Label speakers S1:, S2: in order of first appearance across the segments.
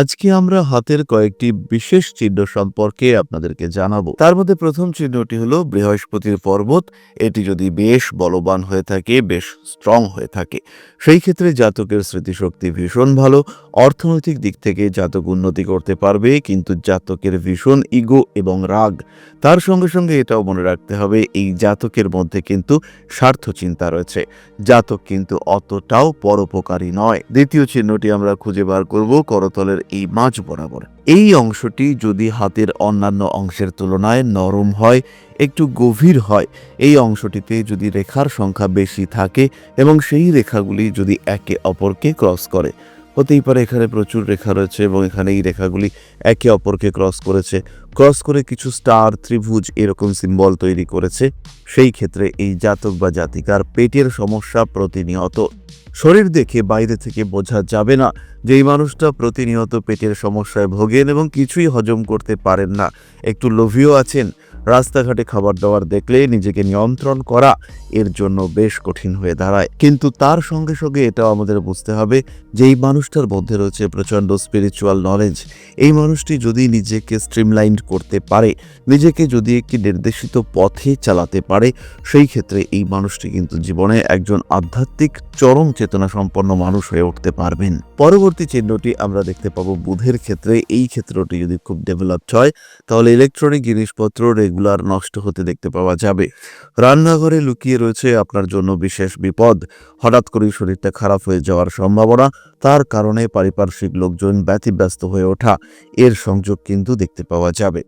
S1: আজকে আমরা হাতের কয়েকটি বিশেষ চিহ্ন সম্পর্কে আপনাদেরকে জানাব। তার মধ্যে প্রথম চিহ্নটি হলো বৃহস্পতির পর্বত। এটি যদি বেশ বলবান হয়ে থাকে, বেশ স্ট্রং হয়ে থাকে, সেই ক্ষেত্রে জাতকের স্মৃতিশক্তি ভীষণ ভালো। অর্থনৈতিক দিক থেকে জাতক উন্নতি করতে পারবে, কিন্তু জাতকের ভীষণ ইগো এবং রাগ। তার সঙ্গে সঙ্গে এটাও মনে রাখতে হবে, এই জাতকের মধ্যে কিন্তু স্বার্থ চিন্তা রয়েছে। জাতক কিন্তু অতটাও পরোপকারী নয়। দ্বিতীয় চিহ্নটি আমরা খুঁজে বার করব, করতলের এই মাঝ বরাবর। এই অংশটি যদি হাতের অন্যান্য অংশের তুলনায় নরম হয়, একটু গভীর হয়, এই অংশটিতে যদি রেখার সংখ্যা বেশি থাকে এবং সেই রেখাগুলি যদি একে অপরকে ক্রস করে হতেই পারে এখানে প্রচুর রেখা রয়েছে এবং এখানে এই রেখাগুলি একে অপরকে ক্রস করেছে। ক্রস করে কিছু স্টার ত্রিভুজ এরকম সিম্বল তৈরি করেছে। সেই ক্ষেত্রে এই জাতক বা জাতিকার পেটের সমস্যা প্রতিনিয়ত। শরীর দেখে বাইরে থেকে বোঝা যাবে না যে এই মানুষটা প্রতিনিয়ত পেটের সমস্যায় ভোগেন এবং কিছুই হজম করতে পারেন না। একটু লোভীও আছেন রাস্তাঘাটে খাবার দাবার দেখলে নিজেকে নিয়ন্ত্রণ করা এর জন্য বেশ কঠিন হয়ে দাঁড়ায়। কিন্তু তার সঙ্গে সঙ্গে এটাও আমাদের বুঝতে হবে যে এই মানুষটার মধ্যে রয়েছে প্রচণ্ড স্পিরিচুয়াল নলেজ এই মানুষটি যদি নিজেকে স্ট্রিমলাইন্ড করতে পারে, নিজেকে যদি একটি নির্দেশিত পথে চালাতে পারে, সেই ক্ষেত্রে এই মানুষটি কিন্তু জীবনে একজন আধ্যাত্মিক চরম চেতনা সম্পন্ন মানুষ হয়ে উঠতে পারবেন। পরবর্তী চিহ্নটি আমরা দেখতে পাবো বুধের ক্ষেত্রে। এই ক্ষেত্রটি যদি খুব ডেভেলপড হয়, তাহলে ইলেকট্রনিক জিনিসপত্র রেগুলার নষ্ট হতে দেখতে পাওয়া যাবে। রান্নাঘরে লুকিয়ে রয়েছে আপনার জন্য বিশেষ বিপদ। হঠাৎ করেই শরীরটা খারাপ হয়ে যাওয়ার সম্ভাবনা, তার কারণে পারিপার্শ্বিক লোকজন ব্যতিব্যস্ত হয়ে ওঠা। এর সংযোগ কিন্তু দেখতে পাওয়া যাবে।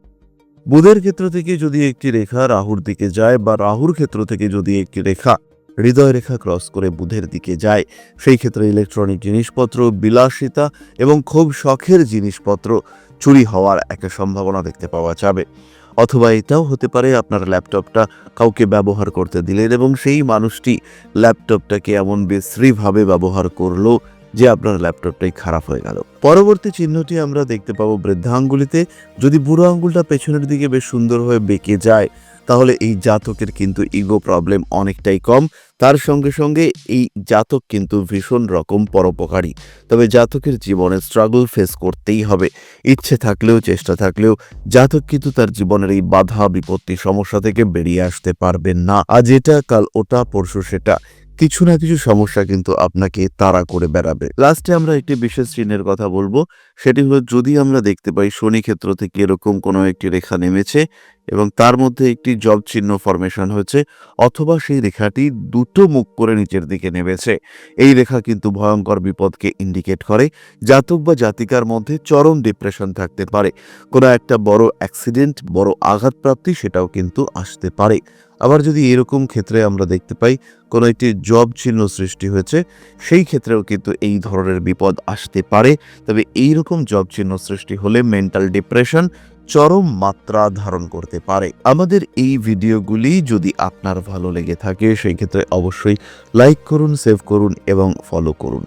S1: বুধের ক্ষেত্র থেকে যদি একটি রেখা রাহুর দিকে যায় বা রাহুর ক্ষেত্র থেকে যদি একটি রেখা হৃদয় রেখা ক্রস করে বুধের দিকে যায়, সেই ক্ষেত্রে ইলেকট্রনিক জিনিসপত্র, বিলাসিতা এবং খুব শখের জিনিসপত্র চুরি হওয়ার একটা সম্ভাবনা দেখতে পাওয়া যাবে। অথবা এটাও হতে পারে আপনার ল্যাপটপটা কাউকে ব্যবহার করতে দিলেন এবং সেই মানুষটি ল্যাপটপটাকে এমন বিশ্রীভাবে ব্যবহার করল যে আপনার ল্যাপটপটাই খারাপ হয়ে গেল। পরবর্তী চিহ্নটি আমরা দেখতে পাবো বৃদ্ধাঙ্গুলিতে। যদি বুড়ো আঙ্গুলটা পেছনের দিকে বেশ সুন্দরভাবে বেঁকে যায় তাহলে এই জাতকের কিন্তু ইগো প্রবলেম অনেকটাই কম। তার সঙ্গে সঙ্গে এই জাতক কিন্তু ভীষণ রকম পরোপকারী। তবে জাতকের জীবনে স্ট্রাগল ফেস করতেই হবে। ইচ্ছে থাকলেও, চেষ্টা থাকলেও জাতক কিন্তু তার জীবনের এই বাধা, বিপত্তি, সমস্যা থেকে বেরিয়ে আসতে পারবেন না। আজ এটা, কাল ওটা, পরশু সেটা। কিছু না কিছু সমস্যা কিন্তু আপনাকে তাড়া করে বেড়াবে। লাস্টে আমরা একটি বিশেষ চিহ্নের কথা বলব। সেটি হলো, যদি আমরা দেখতে পাই শনি ক্ষেত্র থেকে এরকম কোনো একটি রেখা নেমেছে এবং তার মধ্যে একটি জব চিহ্ন ফরমেশন হয়েছে, অথবা সেই রেখাটি দুটো মুখ করে নিচের দিকে নেমেছে। এই রেখা কিন্তু ভয়ঙ্কর বিপদকে ইন্ডিকেট করে। জাতক বা জাতিকার মধ্যে চরম ডিপ্রেশন থাকতে পারে। কোনো একটা বড় অ্যাক্সিডেন্ট বড় আঘাতপ্রাপ্তি সেটাও কিন্তু আসতে পারে। আবার যদি এরকম ক্ষেত্রে আমরা দেখতে পাই, কোনো একটি জব চিহ্ন সৃষ্টি হয়েছে, সেই ক্ষেত্রেও কিন্তু এই ধরনের বিপদ আসতে পারে। তবে এই রকম জব চিহ্ন সৃষ্টি হলে মেন্টাল ডিপ্রেশন চরম মাত্রা ধারণ করতে পারে। আমাদের এই ভিডিওগুলি যদি আপনার ভালো লেগে থাকে, সেই ক্ষেত্রে অবশ্যই লাইক করুন সেভ করুন এবং ফলো করুন।